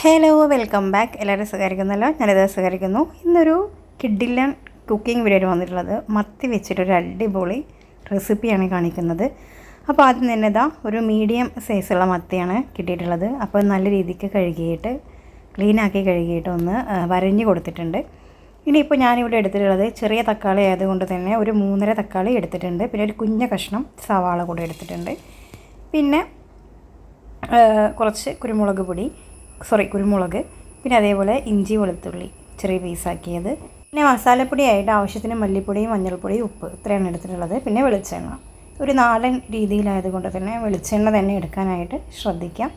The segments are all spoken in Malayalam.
ഹലോ വെൽക്കം ബാക്ക് എല്ലാവരും സഹകരിക്കുന്നല്ലോ? ഞാനിത് സഹകരിക്കുന്നു. ഇന്നൊരു കിഡില്ലൻ കുക്കിംഗ് വീഡിയോ വന്നിട്ടുള്ളത്. മത്തി വെച്ചിട്ടൊരു അടിപൊളി റെസിപ്പിയാണ് കാണിക്കുന്നത്. അപ്പോൾ ആദ്യം തന്നെ ഇതാ ഒരു മീഡിയം സൈസുള്ള മത്തിയാണ് കിട്ടിയിട്ടുള്ളത്. അപ്പോൾ നല്ല രീതിക്ക് കഴുകിയിട്ട് ക്ലീനാക്കി കഴുകിയിട്ട് ഒന്ന് വരഞ്ഞ് കൊടുത്തിട്ടുണ്ട്. ഇനിയിപ്പോൾ ഞാനിവിടെ എടുത്തിട്ടുള്ളത് ചെറിയ തക്കാളി ആയതുകൊണ്ട് തന്നെ ഒരു മൂന്നര തക്കാളി എടുത്തിട്ടുണ്ട്. പിന്നെ ഒരു കുഞ്ഞ കഷ്ണം സവാള കൂടെ എടുത്തിട്ടുണ്ട്. പിന്നെ കുറച്ച് കുരുമുളക് പൊടി സോറി കുരുമുളക് പിന്നെ അതേപോലെ ഇഞ്ചി വെളുത്തുള്ളി ചെറിയ പീസാക്കിയത് പിന്നെ മസാലപ്പൊടിയായിട്ട് ആവശ്യത്തിന് മല്ലിപ്പൊടിയും മഞ്ഞൾപ്പൊടിയും ഉപ്പ് ഇത്രയാണ് എടുത്തിട്ടുള്ളത്. പിന്നെ വെളിച്ചെണ്ണ. ഒരു നാടൻ രീതിയിലായതുകൊണ്ട് തന്നെ വെളിച്ചെണ്ണ തന്നെ എടുക്കാനായിട്ട് ശ്രദ്ധിക്കാം.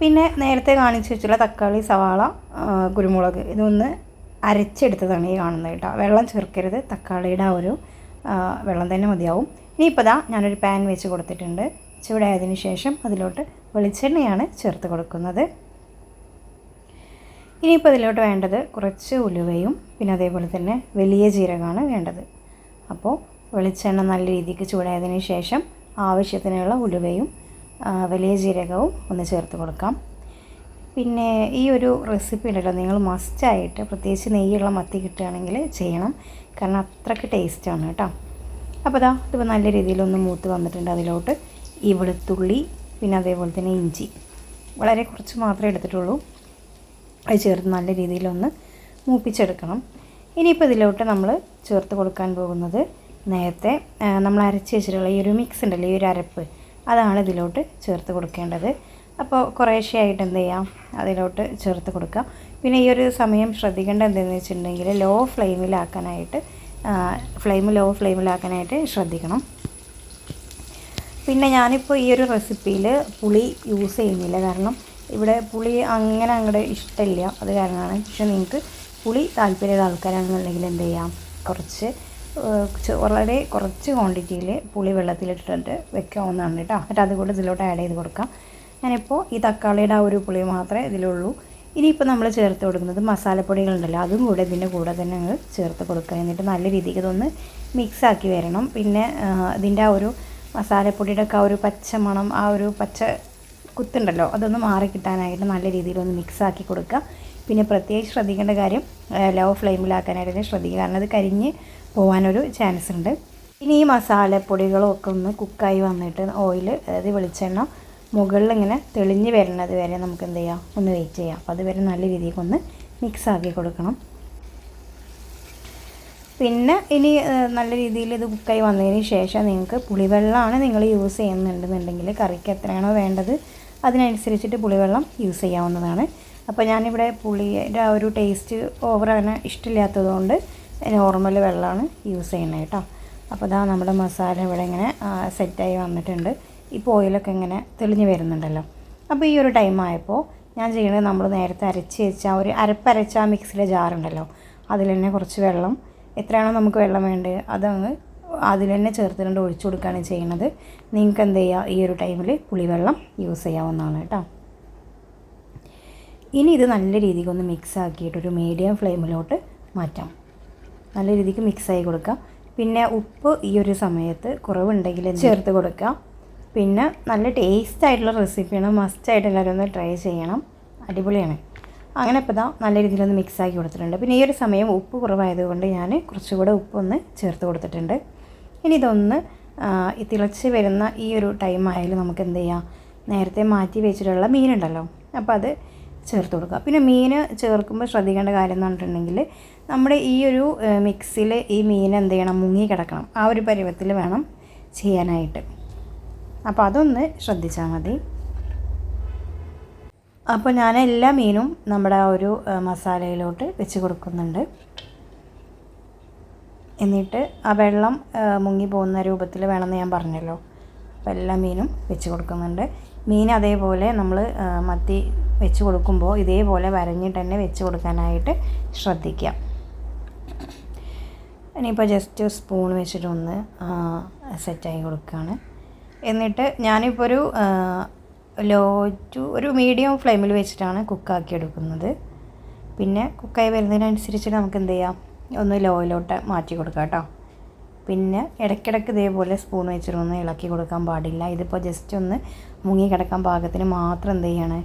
പിന്നെ നേരത്തെ കാണിച്ചു വെച്ചുള്ള തക്കാളി സവാള കുരുമുളക് ഇതൊന്ന് അരച്ചെടുത്തതാണ് ഈ കാണുന്നത് കേട്ടോ. വെള്ളം ചേർക്കരുത്. തക്കാളിയുടെ ആ ഒരു വെള്ളം തന്നെ മതിയാവും. ഇനിയിപ്പോൾ ദാ ഞാനൊരു പാൻ വെച്ച് കൊടുത്തിട്ടുണ്ട്. ചൂടായതിന് ശേഷം അതിലോട്ട് വെളിച്ചെണ്ണയാണ് ചേർത്ത് കൊടുക്കുന്നത്. ഇനിയിപ്പോൾ ഇതിലോട്ട് വേണ്ടത് കുറച്ച് ഉലുവയും പിന്നെ അതേപോലെ തന്നെ വലിയ ജീരകമാണ് വേണ്ടത്. അപ്പോൾ വെളിച്ചെണ്ണ നല്ല രീതിക്ക് ചൂടായതിന് ശേഷം ആവശ്യത്തിനുള്ള ഉലുവയും വലിയ ജീരകവും ഒന്ന് ചേർത്ത് കൊടുക്കാം. പിന്നെ ഈ ഒരു റെസിപ്പി ഉണ്ടല്ലോ നിങ്ങൾ മസ്റ്റായിട്ട് പ്രത്യേകിച്ച് നെയ്യുള്ള മത്തി കിട്ടുകയാണെങ്കിൽ ചെയ്യണം. കാരണം അത്രയ്ക്ക് ടേസ്റ്റാണ് കേട്ടോ. അപ്പോൾ അതാ ഇതിപ്പോൾ നല്ല രീതിയിലൊന്ന് മൂത്ത് വന്നിട്ടുണ്ട് അതിലോട്ട് ഈ വെളുത്തുള്ളി പിന്നെ അതേപോലെ തന്നെ ഇഞ്ചി. വളരെ കുറച്ച് മാത്രമേ എടുത്തിട്ടുള്ളൂ. അത് ചേർത്ത് നല്ല രീതിയിലൊന്ന് മൂപ്പിച്ചെടുക്കണം. ഇനിയിപ്പോൾ ഇതിലോട്ട് നമ്മൾ ചേർത്ത് കൊടുക്കാൻ പോകുന്നത് നേരത്തെ നമ്മൾ അരച്ച് വെച്ചിട്ടുള്ള ഈ ഒരു മിക്സ് ഉണ്ടല്ലോ ഈ ഒരു അരപ്പ് അതാണ് ഇതിലോട്ട് ചേർത്ത് കൊടുക്കേണ്ടത്. അപ്പോൾ കുറേശ്ശെയായിട്ട് എന്ത് ചെയ്യാം? അതിലോട്ട് ചേർത്ത് കൊടുക്കാം. പിന്നെ ഈ ഒരു സമയം ശ്രദ്ധിക്കേണ്ട എന്തെന്ന് വെച്ചിട്ടുണ്ടെങ്കിൽ ലോ ഫ്ലെയിമിലാക്കാനായിട്ട് ഫ്ലെയിം ലോ ഫ്ലെയിമിലാക്കാനായിട്ട് ശ്രദ്ധിക്കണം. പിന്നെ ഞാനിപ്പോൾ ഈ ഒരു റെസിപ്പിയിൽ പുളി യൂസ് ചെയ്യുന്നില്ല. കാരണം ഇവിടെ പുളി അങ്ങനെ അങ്ങോട്ട് ഇഷ്ടമില്ല അത് കാരണമാണ്. പക്ഷെ നിങ്ങൾക്ക് പുളി താല്പര്യമുള്ള ആൾക്കാരാണെന്നുണ്ടെങ്കിൽ എന്ത് ചെയ്യാം? കുറച്ച് വളരെ കുറച്ച് ക്വാണ്ടിറ്റിയിൽ പുളി വെള്ളത്തിലിട്ടിട്ട് വെക്കാവുന്നതാണ് കേട്ടോ. എന്നിട്ട് അതുകൂടെ ഇതിലോട്ട് ആഡ് ചെയ്ത് കൊടുക്കാം. ഞാനിപ്പോൾ ഈ തക്കാളിയുടെ ആ ഒരു പുളി മാത്രമേ ഇതിലുള്ളൂ. ഇനിയിപ്പോൾ നമ്മൾ ചേർത്ത് കൊടുക്കുന്നത് മസാലപ്പൊടികളുണ്ടല്ലോ അതും കൂടെ ഇതിന്റെ കൂടെ തന്നെ അങ്ങ് ചേർത്ത് കൊടുക്കുക. എന്നിട്ട് നല്ല രീതിക്ക് ഇതൊന്ന് മിക്സാക്കി വരണം. പിന്നെ ഇതിന്റെ ആ ഒരു മസാലപ്പൊടിയുടെ ഒക്കെ ആ ഒരു പച്ച മണം ആ ഒരു പച്ച കുത്തുണ്ടല്ലോ അതൊന്ന് മാറി കിട്ടാനായിട്ട് നല്ല രീതിയിലൊന്ന് മിക്സാക്കി കൊടുക്കുക. പിന്നെ പ്രത്യേകിച്ച് ശ്രദ്ധിക്കേണ്ട കാര്യം ലോ ഫ്ലെയിമിലാക്കാനായിട്ട് ശ്രദ്ധിക്കുക. കാരണം അത് കരിഞ്ഞ് പോകാനൊരു ചാൻസ് ഉണ്ട്. ഇനി ഈ മസാലപ്പൊടികളൊക്കെ ഒന്ന് കുക്കായി വന്നിട്ട് ഓയിൽ അതായത് വെളിച്ചെണ്ണ മുകളിൽ ഇങ്ങനെ തെളിഞ്ഞ് വരുന്നത് വരെ നമുക്ക് എന്ത് ചെയ്യാം? ഒന്ന് വെയിറ്റ് ചെയ്യാം. അപ്പോൾ അതുവരെ നല്ല രീതിക്ക് ഒന്ന് മിക്സ് ആക്കി കൊടുക്കണം. പിന്നെ ഇനി നല്ല രീതിയിൽ ഇത് കുക്കായി വന്നതിന് ശേഷം നിങ്ങൾക്ക് പുളിവെള്ളമാണ് നിങ്ങൾ യൂസ് ചെയ്യുന്നുണ്ടെന്നുണ്ടെങ്കിൽ കറിക്ക് എത്രയാണോ വേണ്ടത് അതിനനുസരിച്ചിട്ട് പുളിവെള്ളം യൂസ് ചെയ്യാവുന്നതാണ്. അപ്പോൾ ഞാനിവിടെ പുളിയുടെ ആ ഒരു ടേസ്റ്റ് ഓവർ അങ്ങനെ ഇഷ്ടമില്ലാത്തത് കൊണ്ട് നോർമൽ വെള്ളമാണ് യൂസ് ചെയ്യുന്നത് കേട്ടോ. അപ്പോൾ ഇതാ നമ്മുടെ മസാല ഇവിടെ ഇങ്ങനെ സെറ്റായി വന്നിട്ടുണ്ട്. ഇപ്പോൾ ഓയിലൊക്കെ ഇങ്ങനെ തെളിഞ്ഞ് വരുന്നുണ്ടല്ലോ. അപ്പോൾ ഈ ഒരു ടൈം ആയപ്പോൾ ഞാൻ ചെയ്യുന്നത് നമ്മൾ നേരത്തെ അരച്ച് വെച്ച ഒരു അരപ്പരച്ച ആ മിക്സിലെ ജാറുണ്ടല്ലോ അതിൽ തന്നെ കുറച്ച് വെള്ളം എത്രയാണോ നമുക്ക് വെള്ളം വേണ്ടത് അതങ്ങ് അതിൽ തന്നെ ചേർത്തിട്ടുണ്ട് ഒഴിച്ചു കൊടുക്കുകയാണ് ചെയ്യുന്നത് നിങ്ങൾക്ക് എന്ത് ചെയ്യുക ഈ ഒരു ടൈമിൽ പുളിവെള്ളം യൂസ് ചെയ്യാവുന്നതാണ് കേട്ടോ. ഇനി ഇത് നല്ല രീതിക്ക് ഒന്ന് മിക്സ് ആക്കിയിട്ട് ഒരു മീഡിയം ഫ്ലെയിമിലോട്ട് മാറ്റാം. നല്ല രീതിക്ക് മിക്സ് ആയി കൊടുക്കുക പിന്നെ ഉപ്പ് ഈ ഒരു സമയത്ത് കുറവുണ്ടെങ്കിൽ ചേർത്ത് കൊടുക്കുക പിന്നെ നല്ല ടേസ്റ്റ് ആയിട്ടുള്ള റെസിപ്പിയാണ് മസ്റ്റ് ആയിട്ട് എല്ലാവരും ഒന്ന് ട്രൈ ചെയ്യണം. അടിപൊളിയാണ്. അങ്ങനെ ഇപ്പോൾ ഇതാ നല്ല രീതിയിലൊന്ന് മിക്സ് ആക്കി കൊടുത്തിട്ടുണ്ട്. പിന്നെ ഈ ഒരു സമയം ഉപ്പ് കുറവായതുകൊണ്ട് ഞാൻ കുറച്ചുകൂടെ ഉപ്പൊന്ന് ചേർത്ത് കൊടുത്തിട്ടുണ്ട്. ഇനി ഇതൊന്ന് തിളച്ച് വരുന്ന ഈ ഒരു ടൈം ആയാലും നമുക്ക് എന്ത് ചെയ്യാം? നേരത്തെ മാറ്റി വെച്ചിട്ടുള്ള മീനുണ്ടല്ലോ അപ്പോൾ അത് ചേർത്ത് കൊടുക്കുക പിന്നെ മീൻ ചേർക്കുമ്പോൾ ശ്രദ്ധിക്കേണ്ട കാര്യം എന്ന് പറഞ്ഞിട്ടുണ്ടെങ്കിൽ നമ്മുടെ ഈ ഒരു മിക്സിൽ ഈ മീൻ എന്ത് ചെയ്യണം? മുങ്ങി കിടക്കണം. ആ ഒരു പരുവത്തിൽ വേണം ചെയ്യാനായിട്ട്. അപ്പോൾ അതൊന്ന് ശ്രദ്ധിച്ചാൽ മതി. അപ്പോൾ ഞാൻ എല്ലാ മീനും നമ്മുടെ ആ ഒരു മസാലയിലോട്ട് വെച്ച് കൊടുക്കുന്നുണ്ട്. എന്നിട്ട് ആ വെള്ളം മുങ്ങി പോകുന്ന രൂപത്തിൽ വേണമെന്ന് ഞാൻ പറഞ്ഞല്ലോ. അപ്പോൾ എല്ലാ മീനും വെച്ച് കൊടുക്കുന്നുണ്ട്. മീൻ അതേപോലെ നമ്മൾ മത്തി വെച്ച് കൊടുക്കുമ്പോൾ ഇതേപോലെ വരഞ്ഞിട്ട് തന്നെ വെച്ച് കൊടുക്കാനായിട്ട് ശ്രദ്ധിക്കാം ഇനിയിപ്പോൾ ജസ്റ്റ് സ്പൂൺ വെച്ചിട്ടൊന്ന് സെറ്റായി കൊടുക്കുകയാണ് എന്നിട്ട് ഞാനിപ്പോൾ ഒരു ലോ ടു ഒരു മീഡിയം ഫ്ലെയിമിൽ വെച്ചിട്ടാണ് കുക്കാക്കി എടുക്കുന്നത് പിന്നെ കുക്കായി വരുന്നതിനനുസരിച്ച് നമുക്ക് എന്ത് ചെയ്യാം ഒന്ന് ലോയിലോട്ട് മാറ്റി കൊടുക്കാം കേട്ടോ. പിന്നെ ഇടയ്ക്കിടയ്ക്ക് ഇതേപോലെ സ്പൂൺ വെച്ചിട്ടൊന്ന് ഇളക്കി കൊടുക്കാൻ പാടില്ല. ഇതിപ്പോൾ ജസ്റ്റ് ഒന്ന് മുങ്ങി കിടക്കാൻ പാകത്തിന് മാത്രം എന്ത് ചെയ്യണേ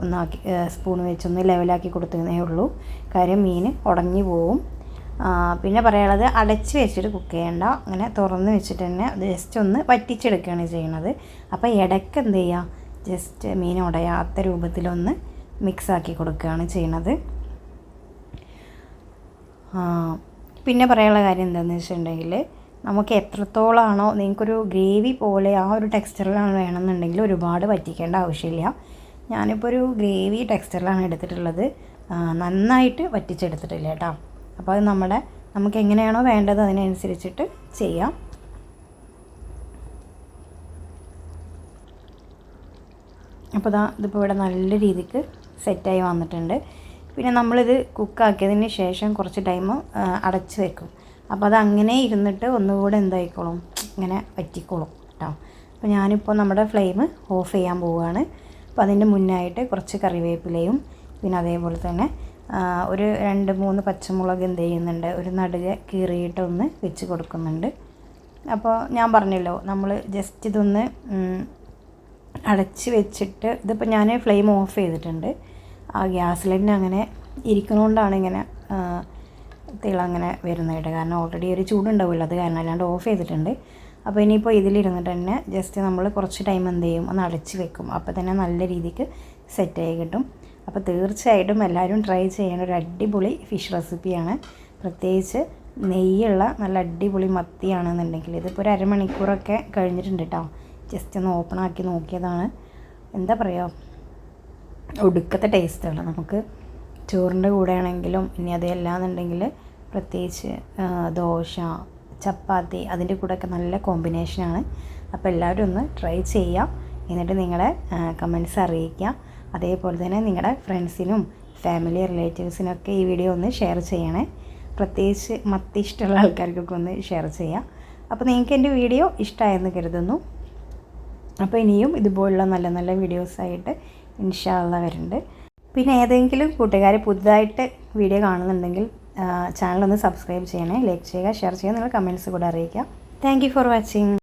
ഒന്നാക്കി സ്പൂൺ വെച്ചൊന്ന് ലെവലാക്കി കൊടുത്തേ ഉള്ളൂ. കാര്യം മീൻ ഉടഞ്ഞു പോവും. പിന്നെ പറയാനുള്ളത് അടച്ച് വെച്ചിട്ട് കുക്ക് ചെയ്യണ്ട. അങ്ങനെ തുറന്ന് വെച്ചിട്ട് തന്നെ ജസ്റ്റ് ഒന്ന് വറ്റിച്ചെടുക്കുകയാണ് ചെയ്യണത്. അപ്പോൾ ഇടയ്ക്ക് എന്ത് ചെയ്യുക ജസ്റ്റ് മീൻ ഉടയാത്ത രൂപത്തിലൊന്ന് മിക്സ് ആക്കി കൊടുക്കുകയാണ് ചെയ്യണത്. പിന്നെ പറയാനുള്ള കാര്യം എന്താണെന്ന് വെച്ചിട്ടുണ്ടെങ്കിൽ നമുക്ക് എത്രത്തോളമാണോ നിങ്ങൾക്കൊരു ഗ്രേവി പോലെ ആ ഒരു ടെക്സ്ചറിലാണ് വേണമെന്നുണ്ടെങ്കിൽ ഒരുപാട് വറ്റിക്കേണ്ട ആവശ്യമില്ല. ഞാനിപ്പോൾ ഒരു ഗ്രേവി ടെക്സ്ചറിലാണ് എടുത്തിട്ടുള്ളത്. നന്നായിട്ട് വറ്റിച്ചെടുത്തിട്ടില്ല കേട്ടോ. അപ്പോൾ അത് നമ്മുടെ നമുക്ക് എങ്ങനെയാണോ വേണ്ടത് അതിനനുസരിച്ചിട്ട് ചെയ്യാം. അപ്പോൾ ഇതാ ഇതിപ്പോൾ ഇവിടെ നല്ല രീതിക്ക് സെറ്റായി വന്നിട്ടുണ്ട്. പിന്നെ നമ്മളിത് കുക്കാക്കിയതിന് ശേഷം കുറച്ച് ടൈം അടച്ച് വെക്കും. അപ്പോൾ അത് അങ്ങനെ ഇരുന്നിട്ട് ഒന്നുകൂടെ എന്തായിക്കോളും ഇങ്ങനെ വറ്റിക്കോളും കേട്ടോ. അപ്പോൾ ഞാനിപ്പോൾ നമ്മുടെ ഫ്ലെയിം ഓഫ് ചെയ്യാൻ പോവുകയാണ്. അപ്പോൾ അതിന്റെ മുന്നായിട്ട് കുറച്ച് കറിവേപ്പിലയും പിന്നെ അതേപോലെ തന്നെ ഒരു രണ്ട് മൂന്ന് പച്ചമുളക് എന്ത് ചെയ്യുന്നുണ്ട്? ഒരു നടുക കീറിയിട്ടൊന്ന് വെച്ച് കൊടുക്കുന്നുണ്ട്. അപ്പോൾ ഞാൻ പറഞ്ഞല്ലോ നമ്മൾ ജസ്റ്റ് ഇതൊന്ന് അടച്ച് വെച്ചിട്ട് ഇതിപ്പോൾ ഞാൻ ഫ്ലെയിം ഓഫ് ചെയ്തിട്ടുണ്ട്. ആ ഗ്യാസ് തന്നെ അങ്ങനെ ഇരിക്കുന്നതുകൊണ്ടാണ് ഇങ്ങനെ തിള അങ്ങനെ വരുന്നത്. കേട്ടോ കാരണം ഓൾറെഡി ഒരു ചൂടുണ്ടാവില്ല അത് കാരണം അല്ലാണ്ട് ഓഫ് ചെയ്തിട്ടുണ്ട്. അപ്പോൾ ഇനിയിപ്പോൾ ഇതിലിരുന്നിട്ട് തന്നെ ജസ്റ്റ് നമ്മൾ കുറച്ച് ടൈം എന്ത് ചെയ്യും? ഒന്ന് അടച്ച് വെക്കും. അപ്പോൾ തന്നെ നല്ല രീതിക്ക് സെറ്റായി കിട്ടും. അപ്പോൾ തീർച്ചയായിട്ടും എല്ലാവരും ട്രൈ ചെയ്യേണ്ട ഒരു അടിപൊളി ഫിഷ് റെസിപ്പിയാണ് പ്രത്യേകിച്ച് നെയ്യുള്ള നല്ല അടിപൊളി മത്തിയാണെന്നുണ്ടെങ്കിൽ ഇതിപ്പോൾ ഒരു അരമണിക്കൂറൊക്കെ കഴിഞ്ഞിട്ടുണ്ട് കേട്ടോ ജസ്റ്റ് ഒന്ന് ഓപ്പൺ ആക്കി നോക്കിയതാണ്. എന്താ പറയുക ഒടുക്കത്തെ ടേസ്റ്റാണ് നമുക്ക് ചോറിന്റെ കൂടെ ആണെങ്കിലും ഇനി അതല്ലാന്നുണ്ടെങ്കിൽ പ്രത്യേകിച്ച് ദോശ ചപ്പാത്തി അതിന്റെ കൂടെയൊക്കെ നല്ല കോമ്പിനേഷനാണ് അപ്പോൾ എല്ലാവരും ഒന്ന് ട്രൈ ചെയ്യാം. എന്നിട്ട് നിങ്ങളെ കമൻസ് അറിയിക്കുക അതേപോലെ തന്നെ നിങ്ങളുടെ ഫ്രണ്ട്സിനും ഫാമിലി റിലേറ്റീവ്സിനൊക്കെ ഈ വീഡിയോ ഒന്ന് ഷെയർ ചെയ്യണേ. പ്രത്യേകിച്ച് മത്തി ഇഷ്ടമുള്ള ആൾക്കാർക്കൊക്കെ ഒന്ന് ഷെയർ ചെയ്യാം. അപ്പോൾ നിങ്ങൾക്ക് എന്റെ വീഡിയോ ഇഷ്ടമായെന്ന് കരുതുന്നു. അപ്പോൾ ഇനിയും ഇതുപോലുള്ള നല്ല നല്ല വീഡിയോസായിട്ട് ഇൻഷാല്ല വരുന്നുണ്ട്. പിന്നെ ഏതെങ്കിലും കൂട്ടുകാർ പുതുതായിട്ട് വീഡിയോ കാണുന്നുണ്ടെങ്കിൽ ചാനൽ ഒന്ന് സബ്സ്ക്രൈബ് ചെയ്യണേ. ലൈക്ക് ചെയ്യുക ഷെയർ ചെയ്യുക നിങ്ങൾ കമന്റ്സ് കൂടെ അറിയിക്കുക. Thank for watching